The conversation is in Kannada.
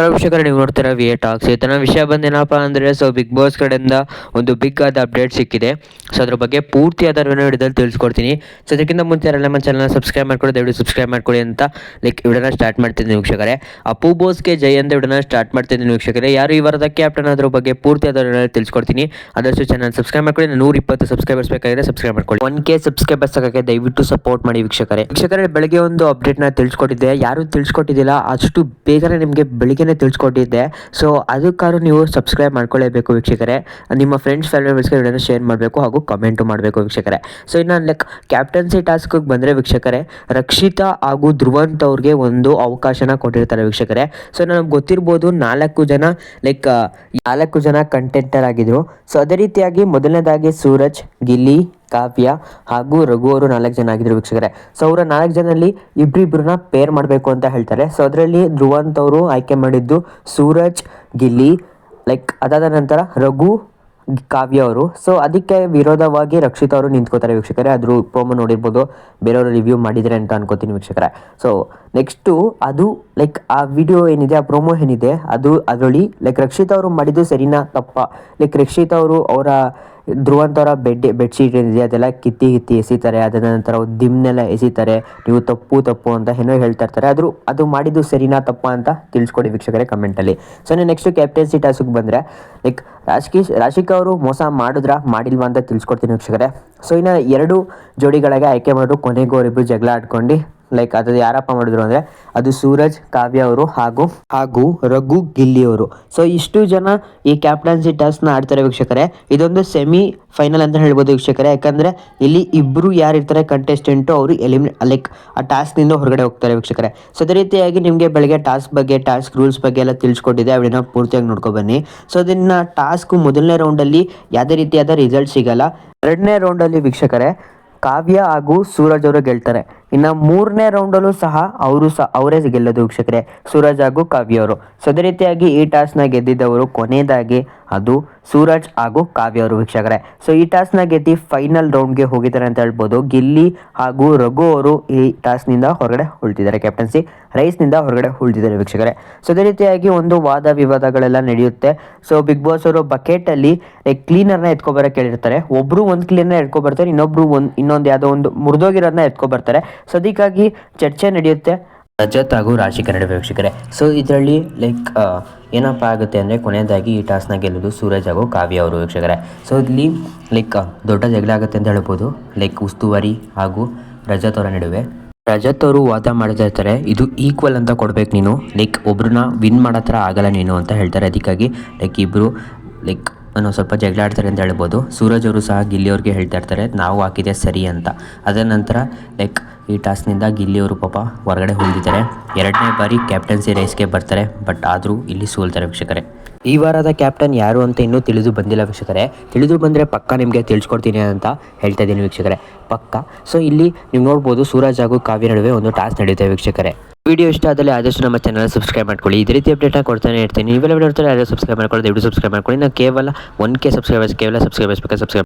ನಮಸ್ಕಾರ ವೀಕ್ಷಕರೇ ನೀವು ನೋಡ್ತೀರಾ ವಿ ಎ ಟಾಕ್ಸ್ ಇತನ ವಿಷಯ ಬಂದೇನಪ್ಪ ಅಂದರೆ ಸೊ ಬಿಗ್ ಬಾಸ್ ಕಡೆಯಿಂದ ಒಂದು ಬಿಗ್ ಆದ ಅಪ್ಡೇಟ್ ಸಿಕ್ಕಿದೆ. ಸೊ ಅದ್ರ ಬಗ್ಗೆ ಪೂರ್ತಿಯಾದ ವಿಡಿಯೋದಲ್ಲಿ ತಿಳಿಸ್ಕೊಡ್ತೀನಿ. ಸೊ ಅದಕ್ಕಿಂತ ಮುಂಚೆ ಎಲ್ಲ ನಮ್ಮ ಚಾನಲ್ನ ಸಬ್ಸ್ಕ್ರೈಬ್ ಮಾಡ್ಕೊಳ್ಳಿ, ದಯವಿಟ್ಟು ಸಬ್ಸ್ಕ್ರೈಬ್ ಮಾಡ್ಕೊಳ್ಳಿ ಅಂತ ಲೈಕ್ ವಿಡಿಯೋನ ಸ್ಟಾರ್ಟ್ ಮಾಡ್ತಿದ್ದೀನಿ ವೀಕ್ಷಕರೇ. ಅಪ್ಪು ಬೋಸ್ಗೆ ಜೈ ಅಂತ ವಿಡಿಯೋನ ಸ್ಟಾರ್ಟ್ ಮಾಡ್ತಿದ್ದೀನಿ ವೀಕ್ಷಕರೇ. ಯಾರು ಈ ವಾರದ ಕ್ಯಾಪ್ಟನ್ ಅದ್ರ ಬಗ್ಗೆ ಪೂರ್ತಿಯಾದ ವಿಡಿಯೋದಲ್ಲಿ ತಿಳಿಸ್ಕೊಡ್ತೀನಿ. ಆದಷ್ಟು ಚಾನಲ್ ಸಬ್ಸ್ಕ್ರೈಬ್ ಮಾಡ್ಕೊಳ್ಳಿ ನೂರ ಇಪ್ಪತ್ತು ಸಬ್ಸ್ಕ್ರೈಬರ್ಸ್ ಬೇಕಾಗಿದೆ ಸಬ್ಸ್ಕ್ರೈಬ್ ಮಾಡ್ಕೊಳ್ಳಿ. ಒನ್ ಕೆ ಸಬ್ಸ್ಕ್ರೈಬರ್ಸ್ ಆಗಕ್ಕೆ ದಯವಿಟ್ಟು ಸಪೋರ್ಟ್ ಮಾಡಿ ವೀಕ್ಷಕರೇ. ವೀಕ್ಷಕರೇ, ಬೆಳಗ್ಗೆ ಒಂದು ಅಪ್ಡೇಟ್ನ ತಿಳಿಸ್ಕೊಟ್ಟಿದ್ದೆ. ಯಾರು ತಿಳಿಸ್ಕೊಟ್ಟಿದ್ದಿಲ್ಲ, ಅಷ್ಟು ಬೇಗನೆ ನಿಮಗೆ ಬೆಳಿಗ್ಗೆನೆ ತಿಳಿಸ್ಕೊಟ್ಟಿದ್ದೆ ಸೊ ಅದಕ್ಕಾದ್ರೂ ನೀವು ಸಬ್ಸ್ಕ್ರೈಬ್ ಮಾಡ್ಕೊಳ್ಳೇಬೇಕು ವೀಕ್ಷಕರೇ. ನಿಮ್ಮ ಫ್ರೆಂಡ್ಸ್ ಫ್ಯಾಮಿಲಿಸ್ಗೆ ವಿಡಿಯೋನ ಶೇರ್ ಮಾಡಬೇಕು ಹಾಗೂ ಕಮೆಂಟು ಮಾಡಬೇಕು ವೀಕ್ಷಕರೇ. ಸೊ ಇನ್ನು ಲೈಕ್ ಕ್ಯಾಪ್ಟನ್ಸಿ ಟಾಸ್ಕಿಗೆ ಬಂದರೆ ವೀಕ್ಷಕರೇ, ರಕ್ಷಿತಾ ಹಾಗೂ ಧ್ರುವಂತ್ ಅವ್ರಿಗೆ ಒಂದು ಅವಕಾಶನ ಕೊಟ್ಟಿರ್ತಾರೆ ವೀಕ್ಷಕರೇ. ಸೊ ನನಗೆ ಗೊತ್ತಿರ್ಬೋದು ನಾಲ್ಕು ಜನ ಲೈಕ್ ನಾಲ್ಕು ಜನ ಕಂಟೆಂಟರ್ ಆಗಿದ್ರು. ಸೊ ಅದೇ ರೀತಿಯಾಗಿ ಮೊದಲನೇದಾಗಿ ಸೂರಜ್, ಗಿಲ್ಲಿ ಕಾವ್ಯ ಹಾಗೂ ರಘು ಅವರು ನಾಲ್ಕು ಜನ ಆಗಿದ್ರು ವೀಕ್ಷಕರೇ. ಸೊ ಅವರ ನಾಲ್ಕು ಜನರಲ್ಲಿ ಇಬ್ಬರಿಬ್ಬರನ್ನ ಪೇರ್ ಮಾಡಬೇಕು ಅಂತ ಹೇಳ್ತಾರೆ. ಸೊ ಅದರಲ್ಲಿ ಧ್ರುವಂತ್ ಅವರು ಆಯ್ಕೆ ಮಾಡಿದ್ದು ಸೂರಜ್, ಗಿಲ್ಲಿ ಲೈಕ್ ಅದಾದ ನಂತರ ರಘು, ಕಾವ್ಯ ಅವರು. ಸೊ ಅದಕ್ಕೆ ವಿರೋಧವಾಗಿ ರಕ್ಷಿತ್ ಅವರು ನಿಂತ್ಕೋತಾರೆ ವೀಕ್ಷಕರೇ. ಅದ್ರ ಪ್ರೋಮೋ ನೋಡಿರ್ಬೋದು. ಬೇರೆಯವರು ರಿವ್ಯೂ ಮಾಡಿದರೆ ಅಂತ ಅನ್ಕೋತೀನಿ ವೀಕ್ಷಕರೇ. ಸೊ ನೆಕ್ಸ್ಟು ಅದು ಲೈಕ್ ಆ ವಿಡಿಯೋ ಏನಿದೆ, ಆ ಪ್ರೋಮೋ ಏನಿದೆ, ಅದು ಅದರಲ್ಲಿ ಲೈಕ್ ರಕ್ಷಿತ್ ಅವರು ಮಾಡಿದ್ದು ಸರಿನಾ ತಪ್ಪ? ಲೈಕ್ ರಕ್ಷಿತ್ ಅವರು ಅವರ ಧ್ರುವಂತ್ ಅವರ ಬೆಡ್ ಬೆಡ್ಶೀಟ್ ಏನಿದೆ ಅದೆಲ್ಲ ಕಿತ್ತಿ ಕಿತ್ತಿ ಎಸಿತಾರೆ. ಅದಾದ ನಂತರ ದಿಮ್ನೆಲ್ಲ ಎಸಿತಾರೆ. ನೀವು ತಪ್ಪು ತಪ್ಪು ಅಂತ ಏನೋ ಹೇಳ್ತಾ ಇರ್ತಾರೆ. ಆದರೂ ಅದು ಮಾಡಿದ್ದು ಸರಿನಾ, ತಪ್ಪ ಅಂತ ತಿಳಿಸ್ಕೊಡಿ ವೀಕ್ಷಕರೇ ಕಮೆಂಟಲ್ಲಿ ಸೊ ನೀವು ನೆಕ್ಸ್ಟ್ ಕ್ಯಾಪ್ಟನ್ಸಿ ಟಾಸ್ಕ್ ಬಂದರೆ ಲೈಕ್ ರಾಜಕೀಶ್, ರಾಶಿಕ್ ಅವರು ಮೋಸ ಮಾಡಿದ್ರಾ, ಮಾಡಿಲ್ವಾ ಅಂತ ತಿಳಿಸ್ಕೊಡ್ತೀನಿ ವೀಕ್ಷಕರೇ. ಸೊ ಇನ್ನು ಎರಡು ಜೋಡಿಗಳಿಗೆ ಆಯ್ಕೆ ಮಾಡೋರು ಕೊನೆಗೂ ಅವರಿಬ್ಬರು ಜಗಳ ಆಡ್ಕೊಂಡು ಲೈಕ್ ಅದು ಯಾರಪ್ಪ ಮಾಡಿದ್ರು ಅಂದರೆ ಅದು ಸೂರಜ್, ಕಾವ್ಯ ಅವರು ಹಾಗೂ ಹಾಗೂ ರಘು ಗಿಲ್ಲಿ ಅವರು. ಸೊ ಇಷ್ಟು ಜನ ಈ ಕ್ಯಾಪ್ಟನ್ಸಿ ಟಾಸ್ಕ್ನ ಆಡ್ತಾರೆ ವೀಕ್ಷಕರೇ. ಇದೊಂದು ಸೆಮಿ ಫೈನಲ್ ಅಂತ ಹೇಳ್ಬೋದು ವೀಕ್ಷಕರೇ. ಯಾಕಂದರೆ ಇಲ್ಲಿ ಇಬ್ಬರು ಯಾರಿರ್ತಾರೆ ಕಂಟೆಸ್ಟೆಂಟು ಅವರು ಎಲಿಮಿನೇ ಲೈಕ್ ಆ ಟಾಸ್ಕ್ನಿಂದ ಹೊರಗಡೆ ಹೋಗ್ತಾರೆ ವೀಕ್ಷಕರೇ. ಸೊ ಅದೇ ರೀತಿಯಾಗಿ ನಿಮಗೆ ಬೆಳಗ್ಗೆ ಟಾಸ್ಕ್ ಬಗ್ಗೆ ಟಾಸ್ಕ್ ರೂಲ್ಸ್ ಬಗ್ಗೆ ಎಲ್ಲ ತಿಳಿಸ್ಕೊಟ್ಟಿದೆ. ಅವಳನ್ನ ಪೂರ್ತಿಯಾಗಿ ನೋಡ್ಕೊ ಬನ್ನಿ. ಸೊ ಅದನ್ನು ಟಾಸ್ಕ್ ಮೊದಲನೇ ರೌಂಡಲ್ಲಿ ಯಾವುದೇ ರೀತಿಯಾದ ರಿಸಲ್ಟ್ ಸಿಗಲ್ಲ. ಎರಡನೇ ರೌಂಡಲ್ಲಿ ವೀಕ್ಷಕರೇ, ಕಾವ್ಯ ಹಾಗೂ ಸೂರಜ್ ಅವರು ಗೆಲ್ತಾರೆ. ಇನ್ನು ಮೂರನೇ ರೌಂಡಲ್ಲೂ ಸಹ ಅವರು ಸಹ ಅವರೇ ಗೆಲ್ಲೋದು ವೀಕ್ಷಕರೇ. ಸೂರಜ್ ಹಾಗೂ ಕಾವ್ಯ ಅವರು. ಸೊ ಅದೇ ರೀತಿಯಾಗಿ ಈ ಟಾಸ್ನ ಗೆದ್ದಿದ್ದವರು ಕೊನೆಯದಾಗಿ ಅದು ಸೂರಜ್ ಹಾಗೂ ಕಾವ್ಯ ಅವರು ವೀಕ್ಷಕರೇ. ಸೊ ಈ ಟಾಸ್ಕ್ನ ಗೆದ್ದಿ ಫೈನಲ್ ರೌಂಡ್ಗೆ ಹೋಗಿದ್ದಾರೆ ಅಂತ ಹೇಳ್ಬೋದು. ಗಿಲ್ಲಿ ಹಾಗೂ ರಘು ಅವರು ಈ ಟಾಸ್ನಿಂದ ಹೊರಗಡೆ ಉಳ್ತಿದ್ದಾರೆ ಕ್ಯಾಪ್ಟನ್ಸಿ ರೈಸ್ನಿಂದ ಹೊರಗಡೆ ಉಳ್ತಿದ್ದಾರೆ ವೀಕ್ಷಕರೇ. ಸೊ ಅದೇ ರೀತಿಯಾಗಿ ಒಂದು ವಾದ ವಿವಾದಗಳೆಲ್ಲ ನಡೆಯುತ್ತೆ. ಸೊ ಬಿಗ್ ಬಾಸ್ ಅವರು ಬಕೆಟಲ್ಲಿ ಕ್ಲೀನರ್ನ ಎತ್ಕೊಬರಕ್ಕೆ ಹೇಳಿರ್ತಾರೆ. ಒಬ್ಬರು ಒಂದು ಕ್ಲೀನರ್ ಎತ್ಕೊಬರ್ತಾರೆ, ಇನ್ನೊಬ್ರು ಒಂದು, ಇನ್ನೊಂದು ಯಾವುದೋ ಒಂದು ಮುರಿದೋಗಿರೋದನ್ನ ಎತ್ಕೊಬರ್ತಾರೆ. ಸೊ ಅದಕ್ಕಾಗಿ ಚರ್ಚೆ ನಡೆಯುತ್ತೆ. ರಜತ್ ಹಾಗೂ ರಾಶಿ ನಡುವೆ ವೀಕ್ಷಕರೇ, ಸೊ ಇದರಲ್ಲಿ ಲೈಕ್ ಏನಪ್ಪ ಆಗುತ್ತೆ ಅಂದರೆ ಕೊನೆಯದಾಗಿ ಈ ಟಾಸ್ನ ಗೆಲ್ಲೋದು ಸೂರಜ್ ಹಾಗೂ ಕಾವ್ಯ ಅವರು ವೀಕ್ಷಕರೇ. ಸೊ ಇಲ್ಲಿ ಲೈಕ್ ದೊಡ್ಡ ಜಗಳ ಆಗುತ್ತೆ ಅಂತ ಹೇಳ್ಬೋದು. ಲೈಕ್ ಉಸ್ತುವಾರಿ ಹಾಗೂ ರಜತ್ ಅವರ ನಡುವೆ. ರಜತ್ ಅವರು ವಾದ ಮಾಡ್ತಾ ಇರ್ತಾರೆ, ಇದು ಈಕ್ವಲ್ ಅಂತ ಕೊಡ್ಬೇಕು ನೀನು. ಲೈಕ್ ಒಬ್ರನ್ನ ವಿನ್ ಮಾಡೋ ಥರ ಆಗಲ್ಲ ನೀನು ಅಂತ ಹೇಳ್ತಾರೆ. ಅದಕ್ಕಾಗಿ ಲೈಕ್ ಇಬ್ಬರು ಲೈಕ್ ಸ್ವಲ್ಪ ಜಗಳ ಆಡ್ತಾರೆ ಅಂತ ಹೇಳ್ಬೋದು. ಸೂರಜ್ ಅವರು ಸಹ ಗಿಲ್ಲಿಯವ್ರಿಗೆ ಹೇಳ್ತಾ ಇರ್ತಾರೆ, ನಾವು ಹಾಕಿದೆ ಸರಿ ಅಂತ. ಅದರ ನಂತರ ಲೈಕ್ ಈ ಟಾಸ್ನಿಂದ ಗಿಲ್ಲಿಯವರು ಪಾಪ ಹೊರಗಡೆ ಹೊಂದಿದ್ದಾರೆ. ಎರಡನೇ ಬಾರಿ ಕ್ಯಾಪ್ಟನ್ಸಿ ರೇಸ್ಗೆ ಬರ್ತಾರೆ ಬಟ್ ಆದರೂ ಇಲ್ಲಿ ಸೋಲ್ತಾರೆ ವೀಕ್ಷಕರೇ. ಈ ವಾರದ ಕ್ಯಾಪ್ಟನ್ ಯಾರು ಅಂತ ಇನ್ನೂ ತಿಳಿದು ಬಂದಿಲ್ಲ ವೀಕ್ಷಕರೇ. ತಿಳಿದು ಬಂದರೆ ಪಕ್ಕ ನಿಮಗೆ ತಿಳಿಸ್ಕೊಡ್ತೀನಿ ಅಂತ ಹೇಳ್ತಾ ಇದ್ದೀನಿ ವೀಕ್ಷಕರೇ. ಪಕ್ಕ. ಸೊ ಇಲ್ಲಿ ನೀವು ನೋಡ್ಬೋದು ಸೂರಜ್ ಹಾಗೂ ಕಾವ್ಯ ನಡುವೆ ಒಂದು ಟಾಸ್ ನಡೆಯುತ್ತೆ ವೀಕ್ಷಕರೇ. ವಿಡಿಯೋ ಇಷ್ಟ ಆದರೆ ಆದಷ್ಟು ನಮ್ಮ ಚಾನಲ್ ಸಬ್ಸ್ಕ್ರೈಬ್ ಮಾಡ್ಕೊಳ್ಳಿ. ಇದೇ ರೀತಿ ಅಪ್ಡೇಟ್ನ ಕೊಡ್ತಾನೆ ಇರ್ತೀನಿ ನೀವೆಲ್ಲ ವಿಡಿಯೋ ನೋಡ್ತಾರೆ ಯಾರು ಸಬ್ಸ್ಕ್ರೈಬ್ ಮಾಡ್ಕೊಳ್ಳಿ, ದಯವಿಟ್ಟು ಸಬ್ಸ್ಕ್ರೈಬ್ ಮಾಡ್ಕೊಳ್ಳಿ. ನಾವು ಕೇವಲ ಒನ್ ಕೆ ಸಬ್ಸ್ಕ್ರೈಬರ್ಸ್ ಕೇವಲ ಸಬ್ಸ್ಕ್ರೈಬರ್ಸ್ ಬೇಕಾದ್ರೆ